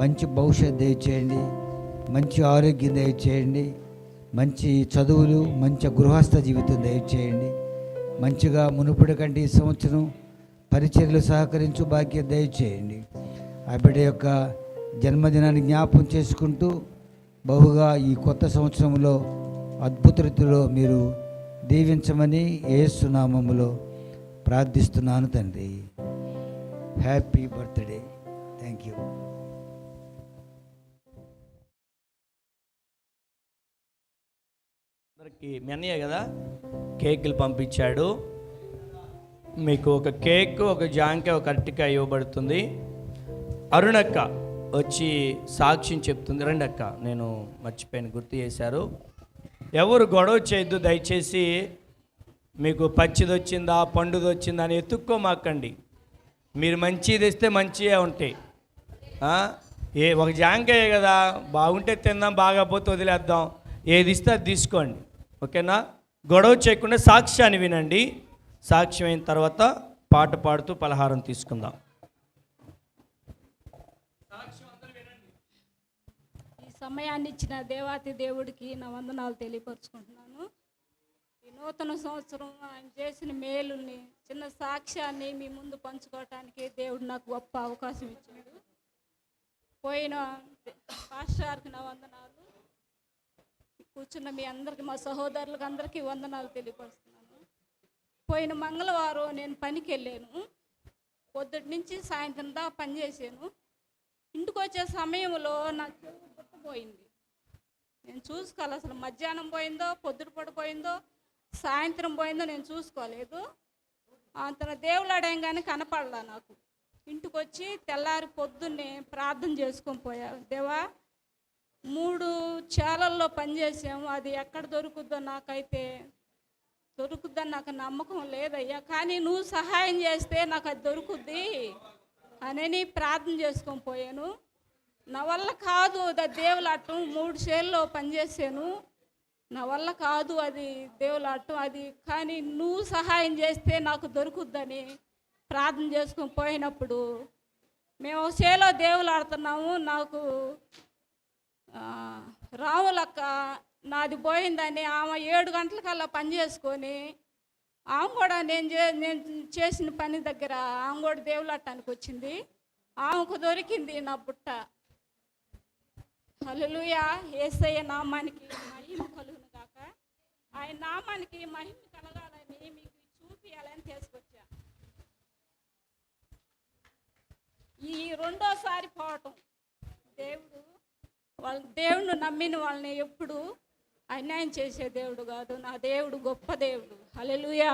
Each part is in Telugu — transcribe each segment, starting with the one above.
మంచి భవిష్యత్ దయచేయండి. మంచి ఆరోగ్యం దయచేయండి. మంచి చదువులు మంచి గృహస్థ జీవితం దయచేయండి. మంచిగా మునుపటి కంటే ఈ సంవత్సరం పరిచర్లు సహకరించు భాగ్యం దయచేయండి. ఆ బిడ్డ యొక్క జన్మదినాన్ని జ్ఞాపం చేసుకుంటూ బహుగా ఈ కొత్త సంవత్సరంలో అద్భుత రీతిలో మీరు దీవించమని ఏసునామములో ప్రార్థిస్తున్నాను తండ్రి. Happy birthday. అందరికి కదా? కేకులు పంపించాడు. మీకు ఒక కేక్ ఒక జాంకాయ ఒక అరటికాయ ఇవ్వబడుతుంది. అరుణక్క వచ్చి సాక్ష్యం చెప్తుంది. రండక్క నేను మర్చిపోయిన గుర్తు చేశారు. ఎవరు గొడవ చేయొద్దు దయచేసి మీకు పచ్చిది వచ్చిందా పండుది వచ్చిందా అని ఎత్తుక్కోమాకండి. మీరు మంచిది ఇస్తే మంచిగా ఉంటాయి. ఏ ఒక జాంకాయ కదా బాగుంటే తిందాం బాగాపోతే వదిలేద్దాం. ఏది ఇస్తే అది తీసుకోండి. ఓకేనా? గొడవ చేయకుండా సాక్ష్యాన్ని వినండి. సాక్ష్యం అయిన తర్వాత పాట పాడుతూ పలహారం తీసుకుందాం. ఈ సమయాన్ని ఇచ్చిన దేవాతి దేవుడికి నా వందనాలు తెలియపరుచుకుంటున్నాను. ఈ నూతన సంవత్సరం ఆయన చేసిన మేలుల్ని చిన్న సాక్ష్యాన్ని మీ ముందు పంచుకోవటానికి దేవుడు నాకు గొప్ప అవకాశం ఇచ్చాడు. పోయిన పాస్టార్కి నా వందనాలు కూర్చున్న మీ అందరికి మా సహోదరులకు అందరికీ వందనాలు తెలియపరుస్తున్నాను. పోయిన మంగళవారం నేను పనికి వెళ్ళాను పొద్దుటి నుంచి సాయంత్రం దాకా పనిచేసాను ఇంటికి వచ్చే సమయంలో నా చెవు గుట్టపోయింది నేను చూసుకోవాలి అసలు మధ్యాహ్నం పోయిందో పొద్దుట పడిపోయిందో సాయంత్రం పోయిందో నేను చూసుకోలేదు. అంత దేవులాడేం కానీ కనపడలా నాకు. ఇంటికి వచ్చి తెల్లారి పొద్దున్నే ప్రార్థన చేసుకొని పోయా. దేవా మూడు చాలల్లో పనిచేసాము అది ఎక్కడ దొరుకుద్దో నాకైతే దొరుకుద్దని నాకు నమ్మకం లేదయ్యా. కానీ నువ్వు సహాయం చేస్తే నాకు అది దొరుకుద్ది అని ప్రార్థన చేసుకొని పోయాను. నా వల్ల కాదు అది దేవులాటం. మూడు షేర్లో పనిచేసాను నా వల్ల కాదు అది దేవులాటం. అది కానీ నువ్వు సహాయం చేస్తే నాకు దొరుకుద్దని ప్రార్థన చేసుకొని పోయినప్పుడు మేము ఒక చేలో దేవులు ఆడుతున్నాము నాకు రాములక్క నాది పోయిందని ఆమె ఏడు గంటలకల్లా పని చేసుకొని ఆమె కూడా నేను చే నేను చేసిన పని దగ్గర ఆమె కూడా దేవులట్టానికి వచ్చింది. ఆమెకు దొరికింది నా బుట్ట. హల్లెలూయా ఏసయ్య నామానికి మహిమ కలుగును కాక ఆయన నామానికి మహిమ కలగాలని మీకు చూపించాలని తీసుకొచ్చా. ఈ రెండోసారి పోవటం దేవుడు వాళ్ళ దేవుడు నమ్మిన వాళ్ళని ఎప్పుడు అన్యాయం చేసే దేవుడు కాదు. నా దేవుడు గొప్ప దేవుడు. హలెలుయా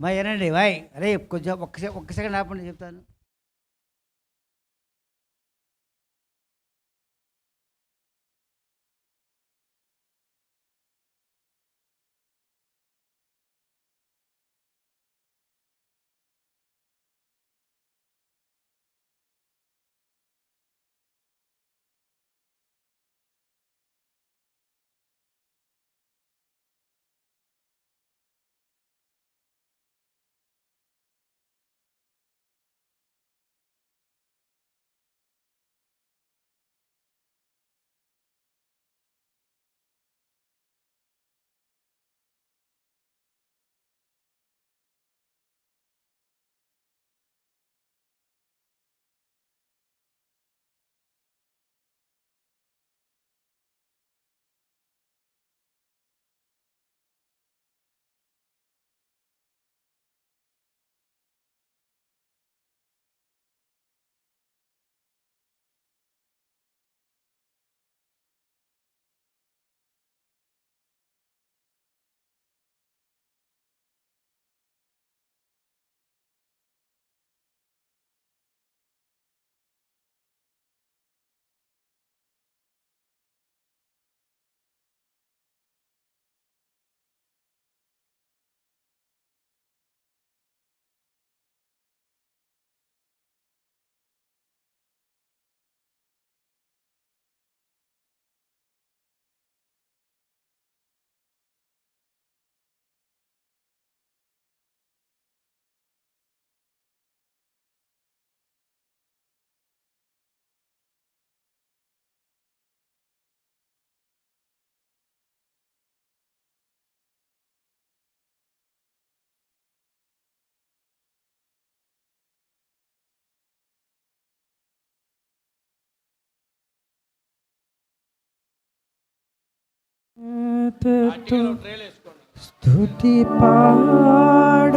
మా ఏనండి వాయ్ అరే కొంచెం ఒక్క సె- ఒక్క సెకండ్ ఆపండి చెప్తాను స్తుతి పాడ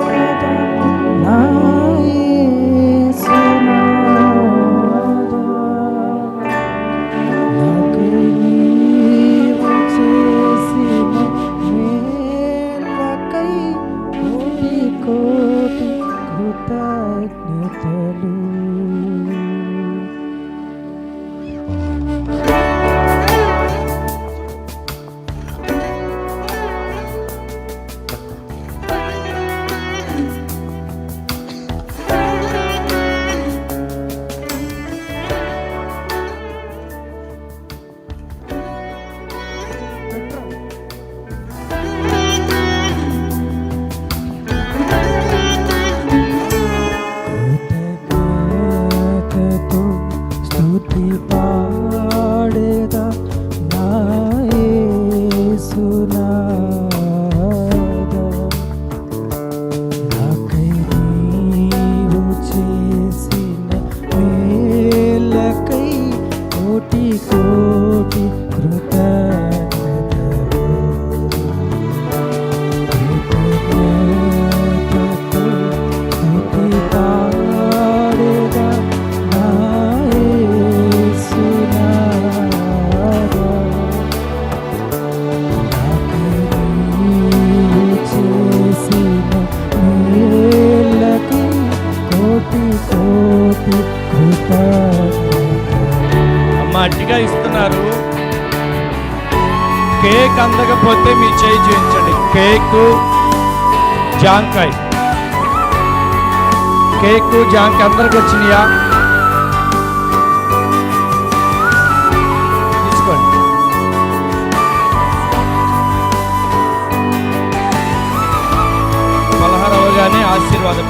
కేక్ అందకపోతే మీరు చేయి చూపించండి కేకు జాంకాయ. కేకు జాంకాయ అందరికి వచ్చినాయా? తీసుకోండి. పలహారం అవగానే ఆశీర్వాదం.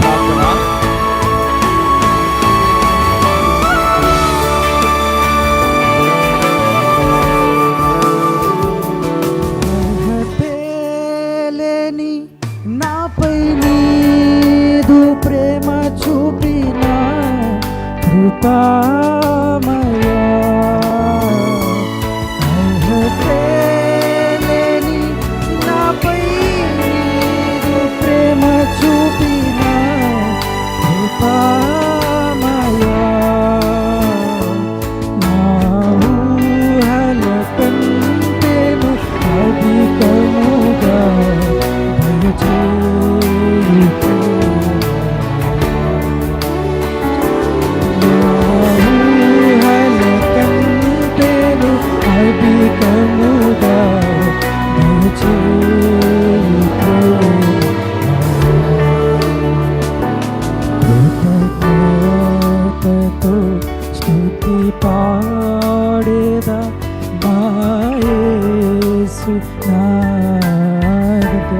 চাঁদ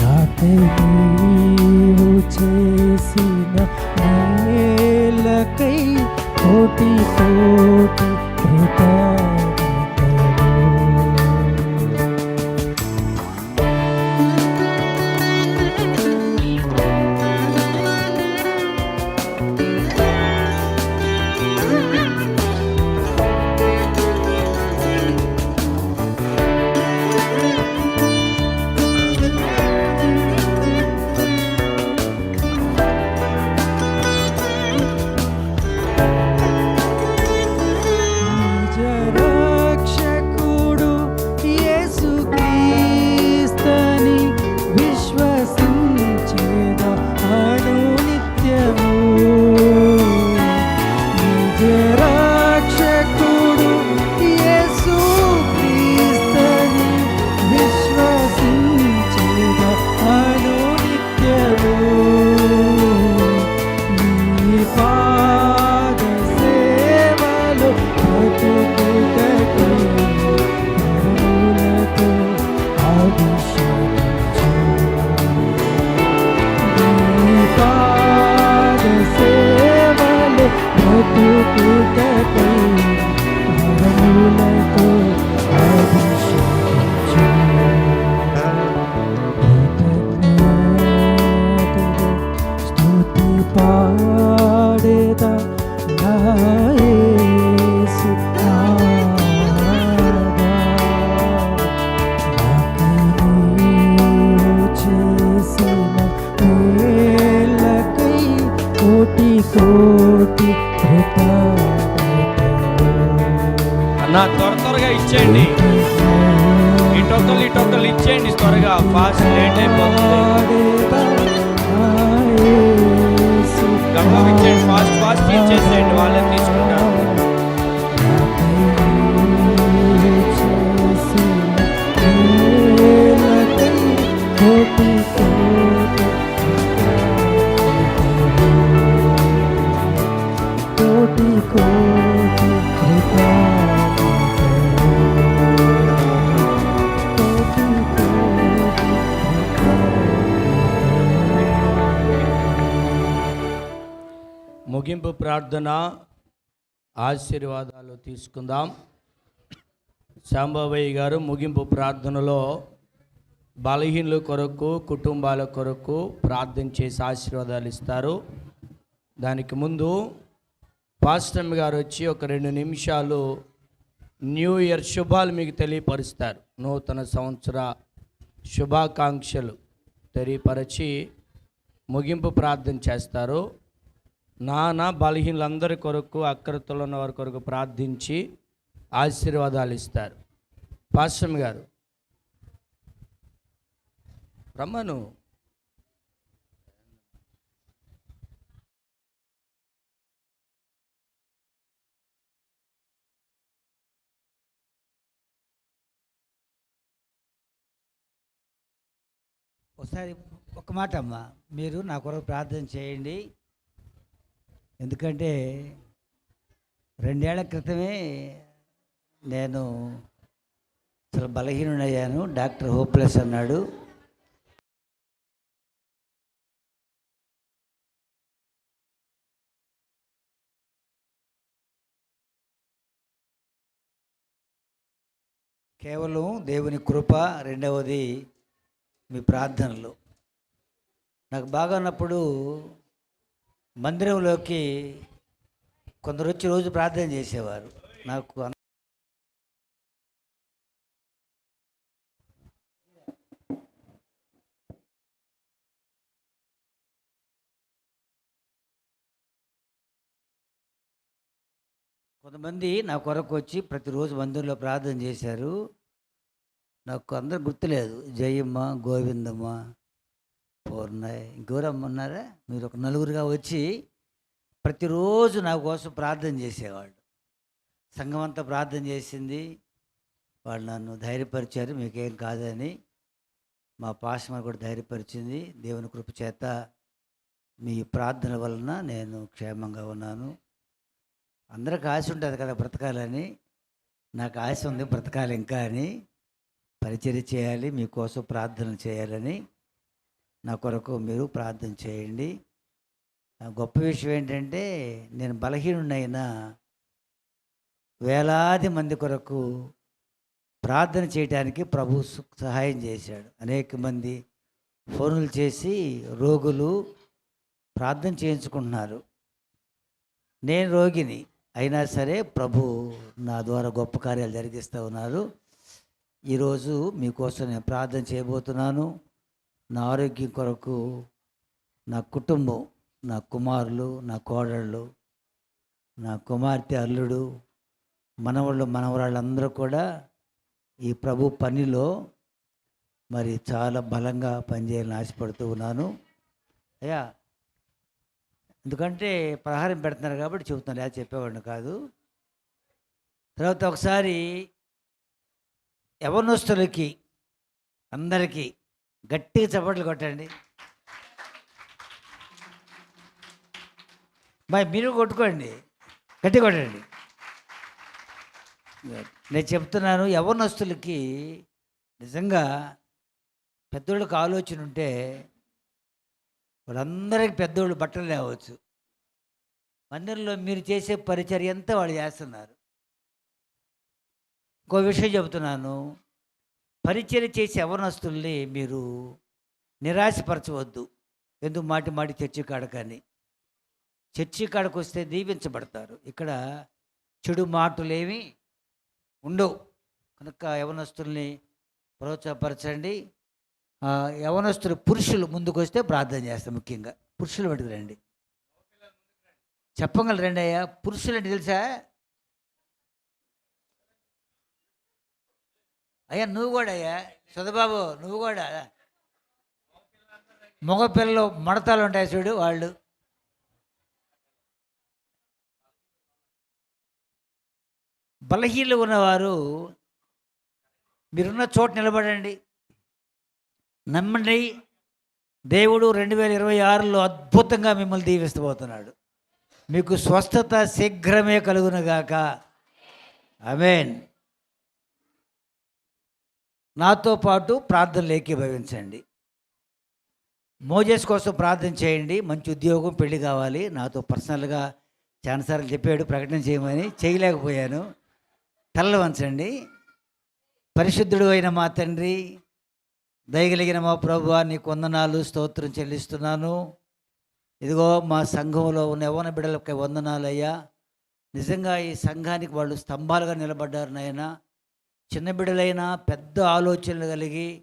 রাতে উঠে সিনা মেল কই কোটি কোটি হৃদয় Tú te నా త్వర త్వరగా ఇచ్చేయండి. ఇటొక్కలు ఇటొక్కలు ఇచ్చేయండి త్వరగా. ఫాస్ట్ లేట్ అయిపోతుంది. ఇచ్చేయండి. ఫాస్ట్ ఫాస్ట్ ఇచ్చేసేయండి. వాళ్ళని తీసుకుంటారు ముగింపు ప్రార్థన ఆశీర్వాదాలు తీసుకుందాం. శాంబాబయ్య గారు ముగింపు ప్రార్థనలో బలహీనుల కొరకు కుటుంబాల కొరకు ప్రార్థన చేసి ఆశీర్వాదాలు ఇస్తారు. దానికి ముందు పాస్టమ్ గారు వచ్చి ఒక రెండు నిమిషాలు న్యూ ఇయర్ శుభాలు మీకు తెలియపరుస్తారు. నూతన సంవత్సర శుభాకాంక్షలు తెలియపరచి ముగింపు ప్రార్థన చేస్తారు. నానా బలహీనులందరి కొరకు అక్రతలు ఉన్న వారి కొరకు ప్రార్థించి ఆశీర్వాదాలు ఇస్తారు. పాశ్రమ్ గారు రమ్మను. ఒకసారి ఒక మాట అమ్మ మీరు నా కొరకు ప్రార్థన చేయండి. ఎందుకంటే రెండేళ్ళ క్రితమే నేను చాలా బలహీనుడయ్యాను. డాక్టర్ హోప్లెస్ అన్నాడు. కేవలం దేవుని కృప రెండవది మీ ప్రార్థనలు. నాకు బాగా ఉన్నప్పుడు మందిరంలోకి కొందరు వచ్చి రోజు ప్రార్థన చేసేవారు. నాకు కొంతమంది నా కొరకు వచ్చి ప్రతిరోజు మందిరంలో ప్రార్థన చేశారు. నాకు అందరు గుర్తులేదు. జయమ్మ గోవిందమ్మ పూర్ణయ్య ఇంకెవరమ్మ ఉన్నారా? మీరు ఒక నలుగురుగా వచ్చి ప్రతిరోజు నా కోసం ప్రార్థన చేసేవాళ్ళు. సంఘం అంతా ప్రార్థన చేసింది. వాళ్ళు నన్ను ధైర్యపరిచారు. మీకేం కాదని మా పాస్మ కూడా ధైర్యపరిచింది. దేవుని కృప చేత మీ ప్రార్థన వలన నేను క్షేమంగా ఉన్నాను. అందరికి ఆశ ఉంటుంది కదా బ్రతకాలని. నాకు ఆశ ఉంది బ్రతకాలి ఇంకా అని. పరిచయం చేయాలి మీకోసం ప్రార్థన చేయాలని. నా కొరకు మీరు ప్రార్థన చేయండి. గొప్ప విషయం ఏంటంటే నేను బలహీనుడైనా వేలాది మంది కొరకు ప్రార్థన చేయడానికి ప్రభు సు- సహాయం చేశాడు. అనేక మంది ఫోన్లు చేసి రోగులు ప్రార్థన చేయించుకుంటున్నారు. నేను రోగిని అయినా సరే ప్రభు నా ద్వారా గొప్ప కార్యాలు జరిగిస్తూ ఉన్నారు. ఈరోజు మీకోసం నేను ప్రార్థన చేయబోతున్నాను. నా ఆరోగ్యం కొరకు నా కుటుంబం నా కుమారులు నా కోడళ్ళు నా కుమార్తె అల్లుడు మనవాళ్ళు మనవరాళ్ళందరూ కూడా ఈ ప్రభు పనిలో మరి చాలా బలంగా పనిచేయాలని ఆశపడుతూ ఉన్నాను. అయ్యా ఎందుకంటే ప్రహారం పెడుతున్నారు కాబట్టి చెబుతున్నాను లేదా చెప్పేవాడిని కాదు. తర్వాత ఒకసారి యవనస్తులకి అందరికీ గట్టిగా చప్పట్లు కొట్టండి. మరి మీరు కొట్టుకోండి. గట్టి కొట్టండి. నేను చెప్తున్నాను యవనస్తులకి నిజంగా పెద్దోళ్ళకి ఆలోచన ఉంటే వాళ్ళందరికీ పెద్దోళ్ళు బట్టలు లేవచ్చు మందిరంలో మీరు చేసే పరిచర్య అంతా వాళ్ళు చేస్తున్నారు. ఇంకో విషయం చెబుతున్నాను పరిచయం చేసే యవనస్తుల్ని మీరు నిరాశపరచవద్దు. ఎందుకు మాటి మాటి చర్చి కానీ చర్చి కాడకు వస్తే దీవించబడతారు. ఇక్కడ చెడు మాటలేమి ఉండవు. కనుక యవనస్తుల్ని ప్రోత్సాహపరచండి. యవనస్తులు పురుషులు ముందుకు వస్తే ప్రార్థన చేస్తాం ముఖ్యంగా. పురుషులు పట్టుకురండి చెప్పగలరండి అయ్యా పురుషులు అంటే తెలుసా? అయ్యా నువ్వు కూడా అయ్యా. సుధబాబు నువ్వు కూడా. మగపిల్లలు మడతలు ఉంటాయి చూడు వాళ్ళు. బలహీనలు ఉన్నవారు మీరున్న చోట నిలబడండి. నమ్మండి దేవుడు రెండు వేల ఇరవై ఆరులో అద్భుతంగా మిమ్మల్ని దీవిస్తబోతున్నాడు మీకు స్వస్థత శీఘ్రమే కలుగునగాక అమేన్ నాతో పాటు ప్రార్థనలు ఏకీభవించండి మోజెస్ కోసం ప్రార్థన చేయండి. మంచి ఉద్యోగం పెళ్ళి కావాలి. నాతో పర్సనల్గా చాలాసార్లు చెప్పాడు ప్రకటన చేయమని చేయలేకపోయాను. తలలు వంచండి. పరిశుద్ధుడు అయిన మా తండ్రి దయగలిగిన మా ప్రభు నీకు వందనాలు స్తోత్రం చెల్లిస్తున్నాను. ఇదిగో మా సంఘంలో ఉన్న యవన బిడ్డలకి వందనాలయ్యా నిజంగా ఈ సంఘానికి వాళ్ళు స్తంభాలుగా నిలబడ్డారు నాయన. చిన్న బిడ్డలైనా పెద్ద ఆలోచనలు కలిగి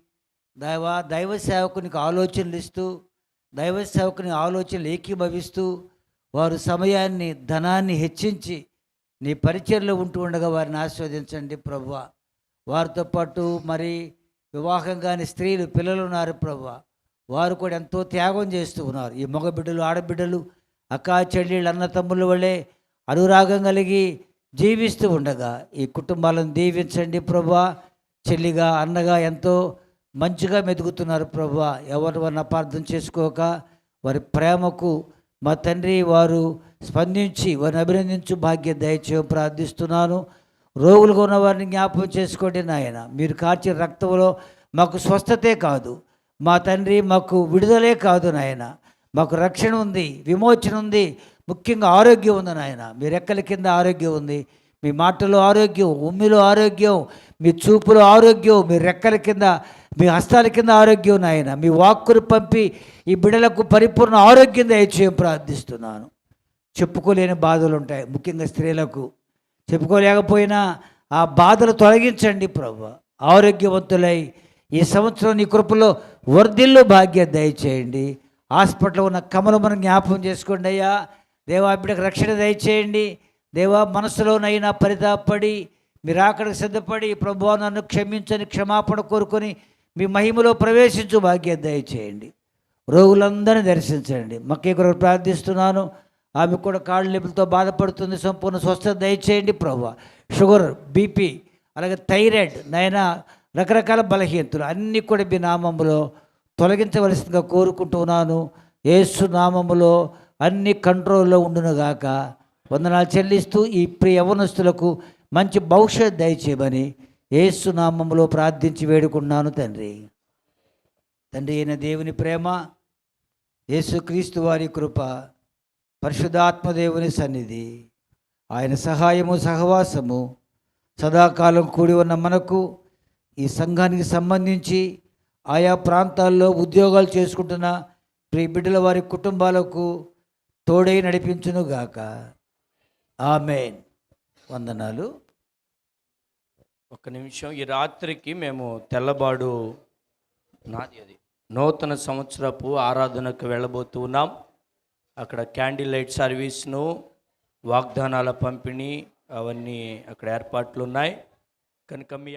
దైవ దైవ సేవకునికి ఆలోచనలు ఇస్తూ దైవ సేవకుని ఆలోచనలు ఏకీభవిస్తూ వారు సమయాన్ని ధనాన్ని హెచ్చించి నీ పరిచయలో ఉంటూ ఉండగా వారిని ఆస్వాదించండి ప్రభు. వారితో పాటు మరి వివాహం కాని స్త్రీలు పిల్లలు ఉన్నారు ప్రభు. వారు కూడా ఎంతో త్యాగం చేస్తూ ఉన్నారు. ఈ మగ బిడ్డలు ఆడబిడ్డలు అక్కా చెల్లెళ్ళు అన్న తమ్ముళ్ళ వల్లే అనురాగం కలిగి జీవిస్తూ ఉండగా ఈ కుటుంబాలను దీవించండి ప్రభా. చెల్లిగా అన్నగా ఎంతో మంచిగా మెదుగుతున్నారు ప్రభా. ఎవరు వారిని అపార్థం చేసుకోక వారి ప్రేమకు మా తండ్రి వారు స్పందించి వారిని అభినందించు భాగ్యం దయచేయం ప్రార్థిస్తున్నాను. రోగులుగా ఉన్న వారిని జ్ఞాపకం చేసుకోండి నాయన. మీరు కార్చిన రక్తంలో మాకు స్వస్థతే కాదు. మా తండ్రి మాకు విడుదలే కాదు నాయన. మాకు రక్షణ ఉంది విమోచన ఉంది. ముఖ్యంగా ఆరోగ్యం ఉంది నాయన. మీ రెక్కల కింద ఆరోగ్యం ఉంది. మీ మాటలో ఆరోగ్యం ఉమ్మిలో ఆరోగ్యం మీ చూపులో ఆరోగ్యం మీ రెక్కల కింద మీ హస్తాల కింద ఆరోగ్యం నాయన. మీ వాక్కును పంపి ఈ బిడలకు పరిపూర్ణ ఆరోగ్యం దయచేయం ప్రార్థిస్తున్నాను. చెప్పుకోలేని బాధలు ఉంటాయి ముఖ్యంగా స్త్రీలకు. చెప్పుకోలేకపోయినా ఆ బాధలు తొలగించండి ప్రభు. ఆరోగ్యవంతులై ఈ సంవత్సరం నీ కృపలో వర్ధిల్లు భాగ్య దయచేయండి. హాస్పిటల్లో ఉన్న కమలమును జ్ఞాపకం చేసుకోండి అయ్యా. దేవా బిడ్డకు రక్షణ దయచేయండి. దేవా మనసులోనైనా పరితాపడి మీరు అక్కడికి సిద్ధపడి ప్రభు నన్ను క్షమించని క్షమాపణ కోరుకొని మీ మహిమలో ప్రవేశించు భాగ్యం దయచేయండి. రోగులందరినీ దర్శించండి. మక్కే కొరకు ప్రార్థిస్తున్నాను. ఆమె కూడా కాళ్ళు నొప్పులతో బాధపడుతుంది. సంపూర్ణ స్వస్థత దయచేయండి ప్రభు షుగర్ బీపీ అలాగే థైరాయిడ్ నైనా రకరకాల బలహీనతలు అన్నీ కూడా మీ నామములో తొలగించవలసిందిగా కోరుకుంటున్నాను. ఏసు నామములో అన్ని కంట్రోల్లో ఉండునుగాక వందనాలు చెల్లిస్తూ ఈ ప్రియ యవనస్తులకు మంచి భవిష్యత్ దయచేయమని ఏసునామంలో ప్రార్థించి వేడుకున్నాను తండ్రి. తండ్రి అయిన దేవుని ప్రేమ యేసుక్రీస్తు వారి కృప పరిశుధాత్మదేవుని సన్నిధి ఆయన సహాయము సహవాసము సదాకాలం కూడి ఉన్న మనకు ఈ సంఘానికి సంబంధించి ఆయా ప్రాంతాల్లో ఉద్యోగాలు చేసుకుంటున్న ప్రియ బిడ్డల వారి కుటుంబాలకు తోడై నడిపించునుగాక. ఆమెన్. వందనాలు. ఒక నిమిషం. ఈ రాత్రికి మేము తెల్లబాడు నాది అది. నూతన సంవత్సరపు ఆరాధనకు వెళ్ళబోతూ ఉన్నాం. అక్కడ క్యాండిల్ లైట్ సర్వీస్ను వాగ్దానాల పంపిణీ అవన్నీ అక్కడ ఏర్పాట్లు ఉన్నాయి కనుక మీ